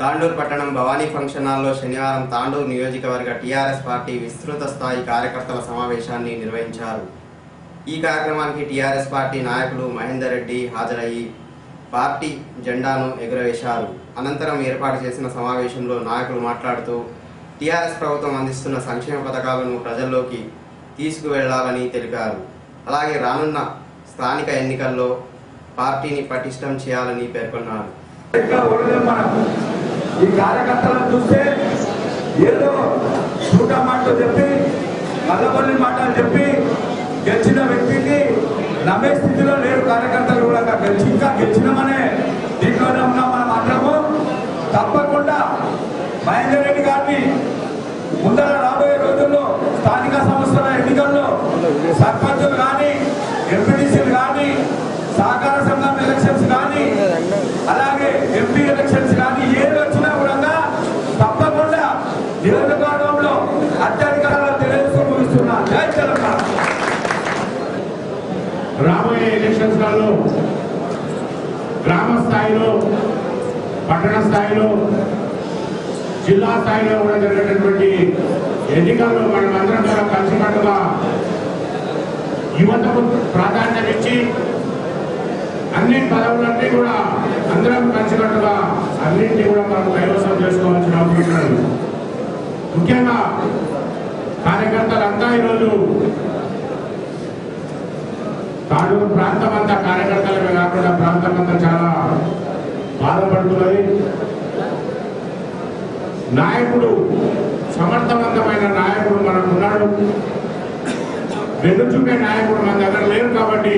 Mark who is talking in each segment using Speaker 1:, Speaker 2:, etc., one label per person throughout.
Speaker 1: తాండూరు పట్టణం భవానీ ఫంక్షన్ హాల్లో శనివారం తాండూరు నియోజకవర్గ టీఆర్ఎస్ పార్టీ విస్తృత స్థాయి కార్యకర్తల సమావేశాన్ని నిర్వహించారు. ఈ కార్యక్రమానికి టీఆర్ఎస్ పార్టీ నాయకులు మహేందర్ రెడ్డి హాజరయ్యి పార్టీ జెండాను ఎగురవేశారు. అనంతరం ఏర్పాటు చేసిన సమావేశంలో నాయకులు మాట్లాడుతూ టీఆర్ఎస్ ప్రభుత్వం అందిస్తున్న సంక్షేమ పథకాలను ప్రజల్లోకి తీసుకువెళ్ళాలని తెలిపారు. అలాగే రానున్న స్థానిక ఎన్నికల్లో పార్టీని పటిష్టం చేయాలని పేర్కొన్నారు.
Speaker 2: ఈ కార్యకర్తలను చూస్తే ఏదో సూట మాటలు చెప్పి మల్లపల్లి మాటలు చెప్పి గెలిచిన వ్యక్తికి నమ్మే స్థితిలో లేరు కార్యకర్తలు కూడా. గెలిచి ఇంకా గెలిచినామనే దీంట్లోనే ఉన్నాం మనం అందరము. తప్పకుండా మహేందర్ రెడ్డి గారిని ముందర రాబోయే రోజుల్లో స్థానిక సంస్థల ఎన్నికల్లో సర్పంచులు కానీ ఎంపీటీసీలు కానీ సహకార సంఘం ఎలక్షన్స్ కానీ అలాగే ఎంపీ ఎలక్షన్స్ కానీ ఏది వచ్చినా కూడా తప్పకుండా నియోజకవర్గంలో అత్యధికారంలో తెలుగుతూ ముగిస్తున్నా జై తెలంగాణ
Speaker 3: రాబోయే ఎలక్షన్స్లలో గ్రామ స్థాయిలో పట్టణ స్థాయిలో జిల్లా స్థాయిలో కూడా జరిగేటటువంటి ఎన్నికల్లో మనం అందరం కూడా కలిసికట్టుగా యువతకు ప్రాధాన్యత ఇచ్చి అన్ని పదవులన్నీ కూడా అందరం కలిసికట్టుగా అన్నింటినీ కూడా మనం కైవసం చేసుకోవాల్సిన అవసరం ముఖ్యంగా కార్యకర్తలంతా ఈరోజు తాడూరు ప్రాంతం అంతా కార్యకర్తలమే కాకుండా ప్రాంతం అంతా చాలా బాధపడుతున్నది. నాయకుడు సమర్థవంతమైన నాయకుడు మనకు ఉన్నాడు. వెన్ను చూపే నాయకుడు మన దగ్గర లేరు కాబట్టి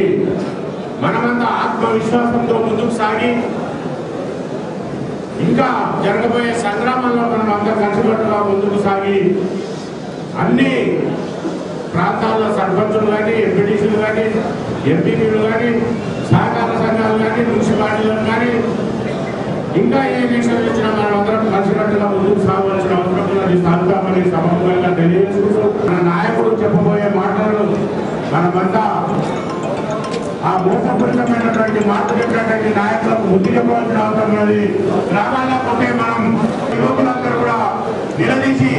Speaker 3: మనమంతా ఆత్మవిశ్వాసంతో ముందుకు సాగి ఇంకా జరగబోయే సంగ్రామంలో మనం అందరం కలిసికట్టుగా ముందుకు సాగి అన్ని ప్రాంతాల్లో సర్పంచులు కానీ ఎంపీటీసీలు కానీ ఎంపీలు కానీ సహకార సంఘాలు కానీ మున్సిపాలిటీలు కానీ ఇంకా ఏ విషయం ఇచ్చినా మనం అందరం కలిసికట్టుగా ముందుకు సాగవలసిన అవసరం ఉన్నది. సాగుతామని సమూహంగా తెలియజేసుకుంటూ మన నాయకుడు చెప్పబోయే మాటలను మనమంతా ఆ మోసపూరితమైనటువంటి మాటలు చెప్పినటువంటి నాయకులకు బుద్ధి చెప్పవలసిన అవసరం ఉన్నది. గ్రామాల్లో పోతే మనం యువకులందరూ కూడా నిలదీసి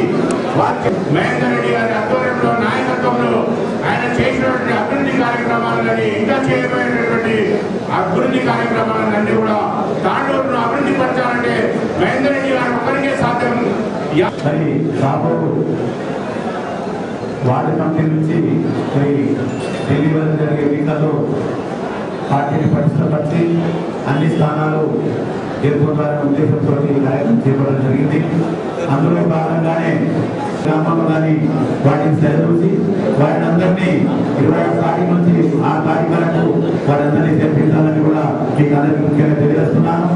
Speaker 3: మేనేజర్ రెడ్డి గారి ఆధ్వర్యంలో నాయకత్వంలో ఆయన చేసినటువంటి కార్యక్రమాలని ఇంకా చేయబోయేటటువంటి అభివృద్ధి కార్యక్రమాలన్నీ కూడా తాండూరును అభివృద్ధి పరచాలంటే మహేందర్ రెడ్డి గారు ఒక్కరికే సాధ్యం. యా-
Speaker 2: మరి రాబో వార్డు కమిటీ నుంచి మరి ఢిల్లీ జరిగే ఎన్నికల్లో పార్టీని పరిశ్రమపరిచి అన్ని స్థానాలు గెలుపొందాలనే ఉద్దేశంతో ఈ కార్యక్రమం చేపట్టడం జరిగింది. అందులో భాగంగానే గ్రామంలో కానీ వాటిని సెలవుసి వారిని అందరినీ ఇరవై తారీఖు నుంచి ఆ తారీఖు వరకు వారందరినీ తెప్పించాలని కూడా మీకు అందరికీ ముఖ్యంగా తెలియజేస్తున్నాను.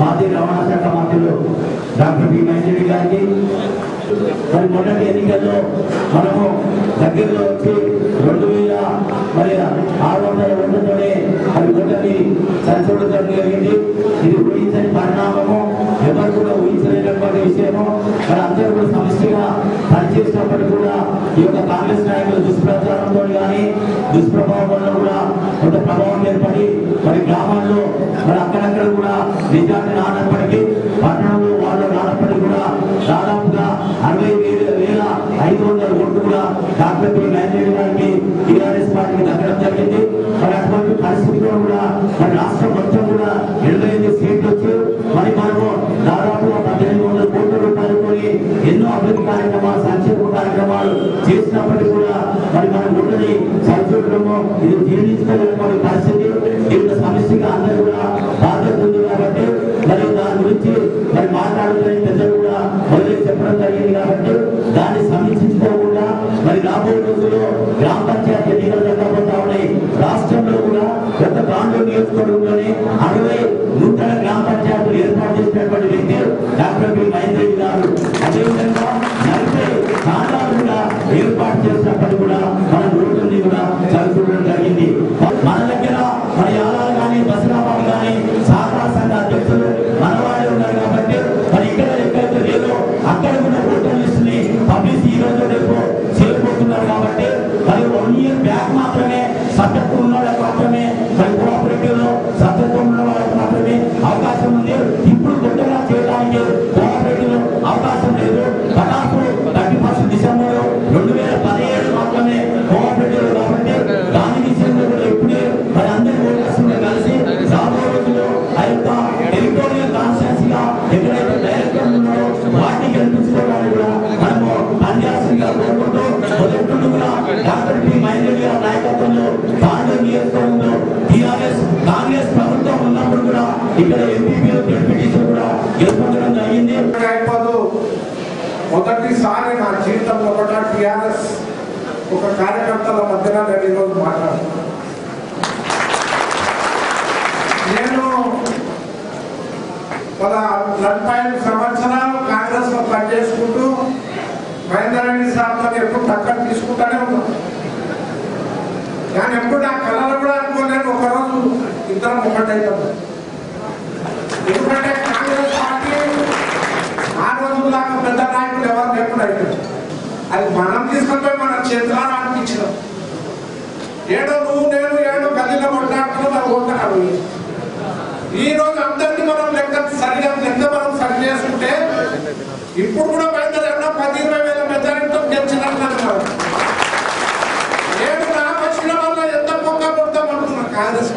Speaker 2: మాజీ రవాణా శాఖ మంత్రులు డాక్టర్ బి. మంజీవి గారికి మరి మొదటి ఎన్నికల్లో మనము దగ్గరలో వచ్చి రెండు వేల మరి ఆరు వందల ఓట్లతోనే మరి ఓటమి సరిచూడటం జరిగింది. ఇది ఊహించని పరిణామము. ఎవరు కూడా ఊహించలేనటువంటి విషయము. మరి అందరూ కూడా సమస్యగా పనిచేసినప్పటికీ కూడా ఈ యొక్క కాంగ్రెస్ నాయకుల దుష్ప్రచారంతో కానీ దుష్ప్రభావం వల్ల కూడా కొంత ప్రభావం ఏర్పడి మరి గ్రామాల్లో మరి అక్కడక్కడ కూడా నిజాన్ని రానప్పటికీ జీర్ణించుకోలేని పరిస్థితి. ఇంత సమస్యగా అందరూ కూడా బాధ్యత ఉంది కాబట్టి మరి దాని గురించి మరి మాట్లాడుతున్న ప్రజలు కూడా మొదలు చెప్పడం జరిగింది కాబట్టి దాన్ని సమీక్షించుకోకుండా మరి రాబోయే రోజుల్లో గ్రామ పంచాయతీ ఎన్నికలు జరగబోతా ఉన్నాయి. రాష్ట్రంలో కూడా గత గాంధీ నియోజకవర్గంలోనే అరవై నూతన గ్రామ పంచాయతీలు ఏర్పాటు చేసినటువంటి వ్యక్తి డాక్టర్ బి. మహేంద్ర గారు.
Speaker 4: అదే మొదటిసారి నా జీవితంలో కూడా టిఆర్ఎస్ ఒక కార్యకర్తల మధ్యన నేను ఈరోజు మాట్లాడుతున్నాను నేను పద నలభై ఐదు సంవత్సరాలు కాంగ్రెస్లో పనిచేసుకుంటూ మహేందర్ రెడ్డి సార్తో ఎప్పుడు పక్కన తీసుకుంటానే ఉన్నాను కానీ ఎప్పుడు ఆ కళలు కూడా అనుకోలేను ఒకరోజు ఇద్దరం ఒకటైతాం. ఎందుకంటే కాంగ్రెస్ పార్టీ ఆ రోజు దాకా పెద్ద నాయకులు ఎవరు లేకుండా అయిపోయారు అది మనం తీసుకుంటే మన చేతిలో అనిపించడం ఏడో నువ్వు నేను ఏడో గదిలో కొట్లాడుతున్నాం అది ఈ రోజు అందరినీ మనం లెక్క సరిగా లెక్క మనం సరి చేసుకుంటే ఇప్పుడు కూడా బయలుదేరన్నా పది ఇరవై వేల మెజారిటీతో గెలిచినట్లు నేను నాకు వచ్చిన వల్ల ఎంత పొక్క కొడతాం అనుకున్నాను కాంగ్రెస్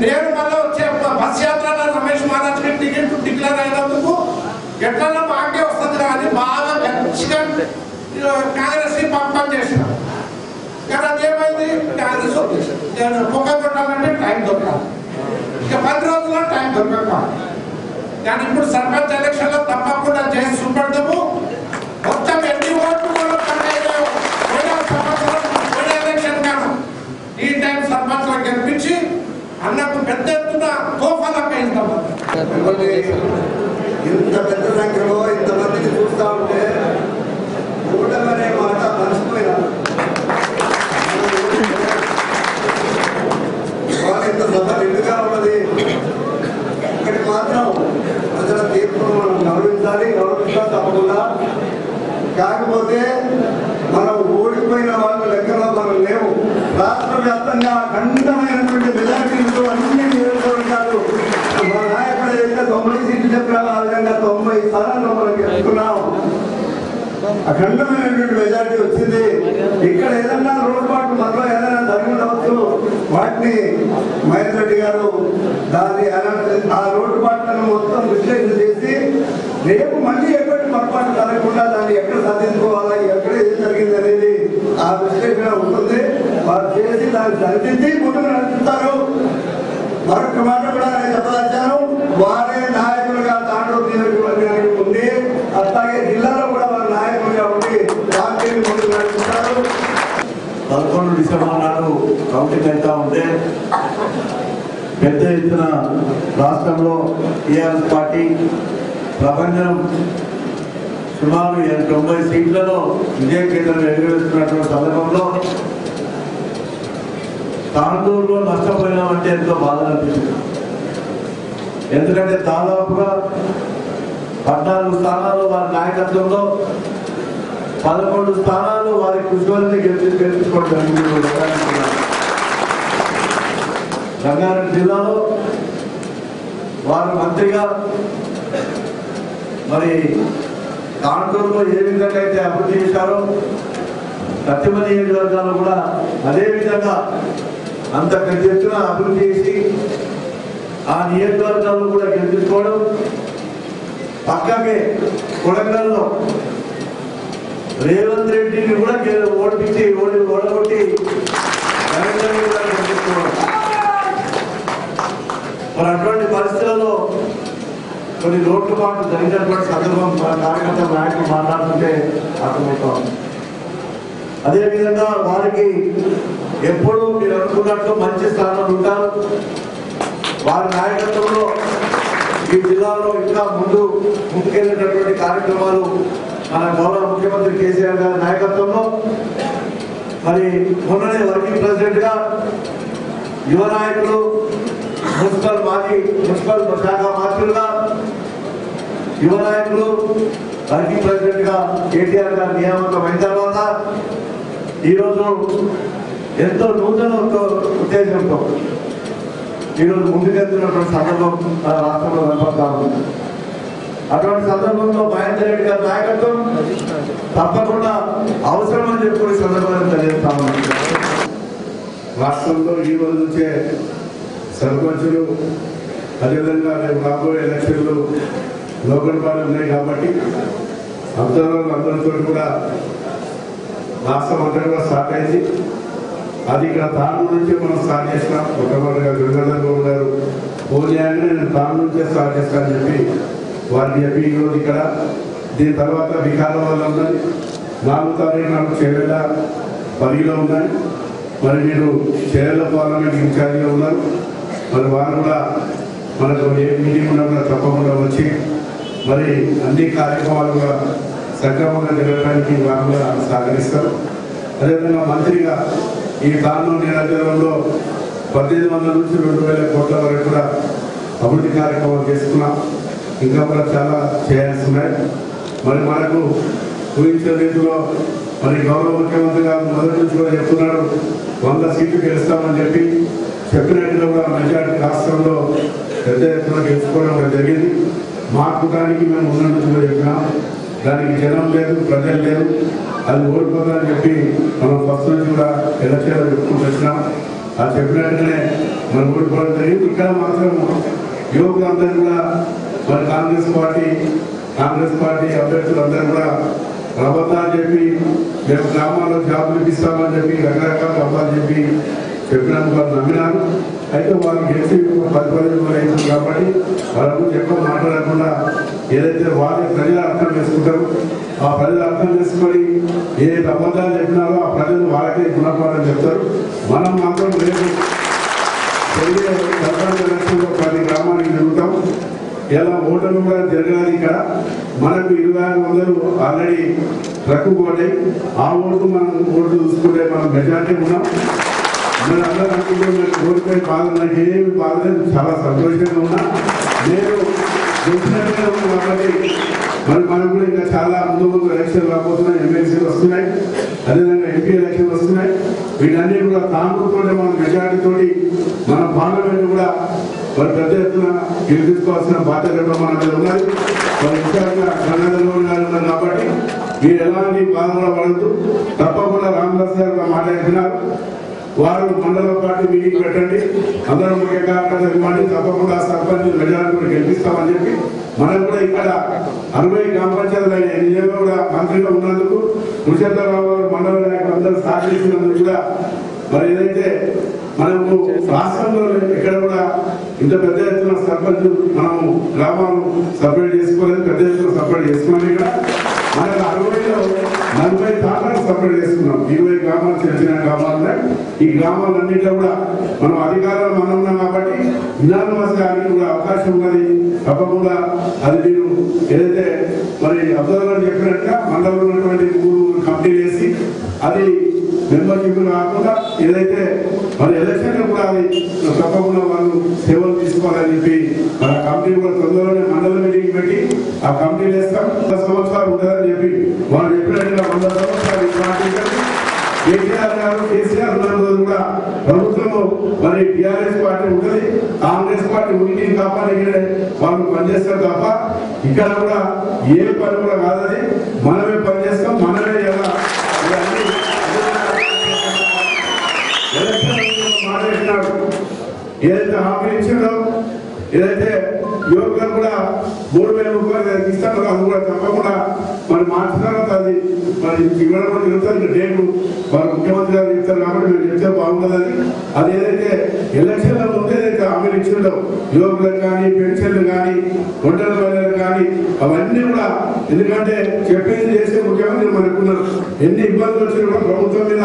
Speaker 4: నేను మళ్ళీ వచ్చే బస్ యాత్ర రమేష్ మహారాజ్కి టికెట్ డిక్లేర్ అయినందుకు ఎట్లా మాకే వస్తుంది కానీ బాగా మంచిగా కాంగ్రెస్ పంపం చేసిన. కానీ అదేమైంది కాంగ్రెస్ వచ్చేసింది నేను పొగ కొట్టాలంటే టైం దొరకాలి ఇక పది రోజుల్లో టైం దొరకక కానీ ఇప్పుడు సర్పంచ్ ఎలక్షన్లో తప్పకుండా చేసి చూపెడతాము మొత్తం ఎన్ని ఓట్లు కూడా ఎలక్షన్ కాదు. ఈ టైం సర్పంచ్లో గెలిపించి అన్నకు పెద్ద ఎత్తున తోఫాలకు
Speaker 5: ఇంత పెద్ద సంఖ్యలో ఇంతమందిని చూస్తా ఉంటే కూటమి మాట మర్చిపోయినా. సభ నిండుగా ఉన్నది? ఇక్కడికి మాత్రం ప్రజల తీర్పును మనం గౌరవించాలి గౌరవించాలి తప్పకుండా. కాకపోతే మనం ఓడిపోయిన వాళ్ళ లెక్కలో మనం లేవు. రాష్ట్ర వ్యాప్తంగా అఖండమైనటువంటి మెజార్టీలతో అన్ని నియోజకవర్గాలు మా నాయకుడు అయితే తొంభై సీట్లు ఆ విధంగా తొంభై స్థానాల్లో మనం గెలుచుకున్నాం అఖండమైనటువంటి మెజార్టీ వచ్చింది. ఇక్కడ ఏదన్నా రోడ్పాటు మనలో ఏదైనా జరిగి ఉండవచ్చు వాటిని మహేందర్ రెడ్డి గారు దాని ఆ రోడ్డుపాట్లను మొత్తం విశ్లేషణ చేసి రేపు మళ్ళీ ఎటువంటి పొరపాటు జరగకుండా దాన్ని ఎక్కడ సాధించుకోవాలా ఎక్కడ ఏం జరిగింది అనేది ఆ విశ్లేషణ ఉంటుంది. వారు చేసి దాన్ని సరిదిద్ది ముందుకు నడుపుతారు. మరొక మాట కూడా నేను చెప్పదచ్చాను వారే నా
Speaker 6: పదకొండు కౌంటింగ్ అవుతా ఉంటే పెద్ద ఎత్తున రాష్ట్రంలో టీఆర్ఎస్ పార్టీ ప్రపంచం సుమారు తొంభై సీట్లలో విజయ కేంద్రం ఎగురవేస్తున్నటువంటి సందర్భంలో తాండూరులో నష్టపోయినామంటే ఎంతో బాధ అనిపించింది ఎందుకంటే దాదాపుగా పద్నాలుగు స్థానాలు వారి నాయకత్వంలో పదకొండు స్థానాలు వారి కృషి గెలిచి గెలుచుకోవడం రంగారెడ్డి జిల్లాలో వారు మంత్రిగా మరి కాంటూరులో ఏ విధంగా అయితే అభివృద్ధి చేశారో ప్రతిమ నియోజకవర్గాలు కూడా అదే విధంగా అంత పెద్ద ఎత్తున అభివృద్ధి చేసి ఆ నియోజకవర్గాలను కూడా గెలిపించుకోవడం పక్కకే కొడంగల్లో రేవంత్ రెడ్డిని కూడా ఓడిపించి ఓడి ఓడగొట్టి మరి అటువంటి పరిస్థితులలో కొన్ని లోటుపాట్లు జరిగినటువంటి సందర్భం మన కార్యకర్త నాయకులు మాట్లాడుతుంటే అర్థమవుతాం అదేవిధంగా వారికి ఎప్పుడు మీరు అనుకున్నట్లు మంచి స్థానంలో ఉంటారు. వారి నాయకత్వంలో ఈ జిల్లాలో ఇంకా ముందు ముందుకెళ్ళేటటువంటి కార్యక్రమాలు మన గౌరవ ముఖ్యమంత్రి కేసీఆర్ గారి నాయకత్వంలో మరి మొన్ననే వర్కింగ్ ప్రెసిడెంట్గా యువ నాయకులు మున్సిపల్ మాజీ మున్సిపల్ శాఖ మంత్రులుగా యువ నాయకులు వర్కింగ్ ప్రెసిడెంట్గా కేటీఆర్ గారి నియామకం అయిన తర్వాత ఈరోజు ఎంతో నూతన ఉత్తేజంతో ఈరోజు ముందుకెళ్తున్నటువంటి సందర్భం రాష్ట్రంలో కనపడతా ఉంది. అటువంటి సందర్భంలో మహేందర్ రెడ్డి గారి నాయకత్వం తప్పకుండా అవసరం అని చెప్పి సందర్భాన్ని తెలియజేస్తాము.
Speaker 7: రాష్ట్రంలో ఈ రోజు నుంచే సర్పంచులు అదేవిధంగా రేపు రాబోయే ఎలక్షన్లు లోకల్ బాడీ ఉన్నాయి కాబట్టి అందరూ అందరితో కూడా రాష్ట్రం అంతా కూడా స్టార్ట్ అయింది. అది ఇక్కడ తాను నుంచి మనం స్టార్ట్ చేసినాం. మొట్టమొదటిగా గంగాధర్ గౌడ్ గారు ఫోన్ చేయగానే నేను తాను నుంచే స్టార్ట్ చేస్తానని చెప్పి వారికి చెప్పి ఇక్కడ. దీని తర్వాత వికారాబాద్ ఉన్నాయి ఉన్నది. నాలుగు తారీఖు నాకు చేవేళ పనిలో ఉన్నాయి. మరి మీరు చేవేళ్ళ పార్లమెంట్ ఇన్ఛార్జిగా ఉన్నారు. మరి వారు కూడా మనకు ఏ మీటింగ్ ఉన్నా కూడా తప్పకుండా వచ్చి మరి అన్ని కార్యక్రమాలు కూడా సక్రమంగా జరగడానికి వారు కూడా సహకరిస్తారు. అదేవిధంగా మంత్రిగా ఈ కారణం నిరంతరంలో పద్దెనిమిది వందల నుంచి రెండు వేల కోట్ల వరకు కూడా అభివృద్ధి కార్యక్రమాలు చేసుకున్నాం. ఇంకా కూడా చాలా చేయాల్సి ఉన్నాయి మరి మనకు ఊహించిన రీతిలో మరి గౌరవ ముఖ్యమంత్రి గారు మొదటి నుంచి కూడా చెప్తున్నారు వంద సీట్లు గెలుస్తామని చెప్పి. చెప్పినట్టుగా కూడా మెజార్టీ రాష్ట్రంలో పెద్ద ఎత్తున గెలుచుకోవడం జరిగింది. మా కుటానికి మేము ఉన్నట్టు కూడా చెప్పినాం దానికి జనం లేదు ప్రజలు లేదు అది ఓడిపోతుందని చెప్పి మనం ఫస్ట్ నుంచి కూడా ఎలక్షన్ చెప్పుకుంటూ వచ్చినాం అది చెప్పినట్టుగానే మనం ఓడిపోవడం జరిగింది. ఇక్కడ మాత్రం యువకులందరూ కూడా మరి కాంగ్రెస్ పార్టీ కాంగ్రెస్ పార్టీ అభ్యర్థులు అందరూ కూడా అని చెప్పి మేము గ్రామాల్లో జాబులు ఇప్పిస్తామని చెప్పి రకరకాల అబద్ధాలు చెప్పి చెప్పినందుకు వాళ్ళు నమ్మినారు. అయితే వాళ్ళు గెలిచి పది పదిహేను కాబట్టి వాళ్ళ గురించి ఎక్కువ మాట్లాడకుండా ఏదైతే వాళ్ళే ప్రజలు అర్థం చేసుకుంటారు ఆ ప్రజలు అర్థం చేసుకొని ఏ అబద్ధాలు చెప్పినారో ఆ ప్రజలు వాళ్ళకే గుణపాఠం చెప్తారు. మనం మాత్రం రేపు జరిగే సర్పంచ్ ఎలక్షన్లో పది గ్రామానికి తిరుగుతాం. ఇలా ఓటర్లు కూడా జరగాలి ఇక్కడ. మనకు ఇరవై ఆరు వందలు ఆల్రెడీ ట్రక్ ఆ ఓటు మనం ఓటు చూసుకుంటే మనం మెజార్టీ ఉన్నాం. మరి అందరూ అనుకుంటే నాకు బాధ నాకు ఏమి బాధలేదు చాలా సంతోషంగా ఉన్నా. నేను కాబట్టి మరి మనం కూడా ఇంకా చాలా ముందు ముందు ఎలక్షన్ రాబోతున్నాయి. ఎమ్మెల్సీలు వస్తున్నాయి. అదేవిధంగా ఎంపీ ఎలక్షన్లు వస్తున్నాయి. వీటన్ని కూడా తాండ్రుతోటి మన మెజార్టీతో మన పార్లమెంట్ కూడా మరి పెద్ద ఎత్తున గెలిపించుకోవాల్సిన బాధ్యత కూడా మన మీద ఉన్నది. మరి ముఖ్యంగా కన్నడలో గారు ఉన్నారు కాబట్టి మీరు ఎలాంటి బాధలు పడద్దు. తప్పకుండా రామదాస్ గారు మాట్లాడుతున్నారు వారు మండల పార్టీ మీటింగ్ పెట్టండి. అందరూ ముఖ్యంగా ఇవ్వండి. తప్పకుండా సర్పంచ్ మెజారిటీ కూడా గెలిపిస్తామని చెప్పి మనం కూడా ఇక్కడ అరవై గ్రామ పంచాయతీలు నిజంగా కూడా మంత్రిగా ఉన్నందుకు కృష్ణరావు గారు మండల నాయకులు అందరూ కూడా మరి ఏదైతే మనకు రాష్ట్రంలో ఇక్కడ కూడా ఇంత పెద్ద ఎత్తున సర్పంచ్ మనము గ్రామాలు సపరేట్ చేసుకోలేదు పెద్ద ఎత్తున సపరేట్ చేసుకున్నాం ఇక్కడ. మనకు అరవైలో నలభై తాండాలు సపరేట్ చేసుకున్నాం. ఇరవై గ్రామాలు చెప్పిన చిన్న గ్రామాలు. ఈ గ్రామాలన్నింటిలో కూడా మనం అధికారాలు మనం ఉన్నాం కాబట్టి విధానవాస గారికి కూడా అవకాశం ఉన్నది. తప్పకుండా అది మీరు ఏదైతే మరి అబ్జర్వర్ గారు చెప్పినట్టుగా మండలంలో ఉన్నటువంటి మూడు కంపెనీలు వేసి అది మెంబర్షిప్ కాకుండా ఏదైతే మరి ఎలక్షన్ కూడా అది తప్పకుండా వాళ్ళు సేవలు తీసుకోవాలని చెప్పి మన కంపెనీ కూడా తొందరలోనే మండల మీటింగ్ పెట్టి ఆ కంపెనీ వేస్తాం. వంద సంవత్సరాలు ఉంటుందని చెప్పి వాళ్ళు చెప్పినట్టుగా వంద సంవత్సరాలు కేసీఆర్ గారు కేసీఆర్ ప్రభుత్వంలో మరి టిఆర్ఎస్ పార్టీ ఉంటుంది కాంగ్రెస్ పార్టీ ఉనికి కాపాడే వాళ్ళు పనిచేస్తారు తప్ప ఇక్కడ కూడా ఏ పని కూడా కాదని మనమే పనిచేస్తాం మనమే ఎలా? మాట్లాడినాడు ఏదైతే హామీ ఇచ్చిందో ఏదైతే యువకులకు కూడా మూడు వేల రూపాయలు ఇస్తాను అది కూడా తప్పకుండా. మరి మార్చిన తర్వాత అది మరి ఇవ్వడం కూడా జరుగుతుంది డేటు వారు ముఖ్యమంత్రి గారు చెప్తారు కాబట్టి మీరు చెప్తే బాగుంటుందని అది. ఏదైతే ఎలక్షన్లో ఉంటే ఏదైతే హామీలు ఇచ్చిందో యువకులకు కానీ పెన్షన్లు కానీ ఒంటరి మహిళలకు కానీ అవన్నీ కూడా ఎందుకంటే చెప్పింది చేసే ముఖ్యమంత్రి మనకున్నారు ఎన్ని ఇబ్బందులు వచ్చినా కూడా ప్రభుత్వం మీద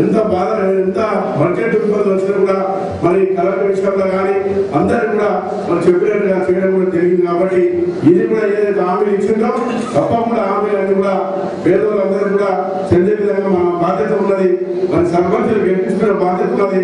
Speaker 7: ఎంత బాధ ఎంత బడ్జెట్ ఇబ్బందులు వచ్చినా కూడా మరి కలెక్టర్ విషయంలో కానీ అందరూ కూడా మనం చెప్పినట్టుగా చేయడం కూడా జరిగింది కాబట్టి ఇది కూడా ఏదైతే హామీలు ఇచ్చిందో తప్పకుండా హామీలన్నీ కూడా పేదవాళ్ళందరూ కూడా చెందే విధంగా మన బాధ్యత ఉన్నది. మన సర్పంచులు గెలిపించుకునే బాధ్యత ఉన్నది.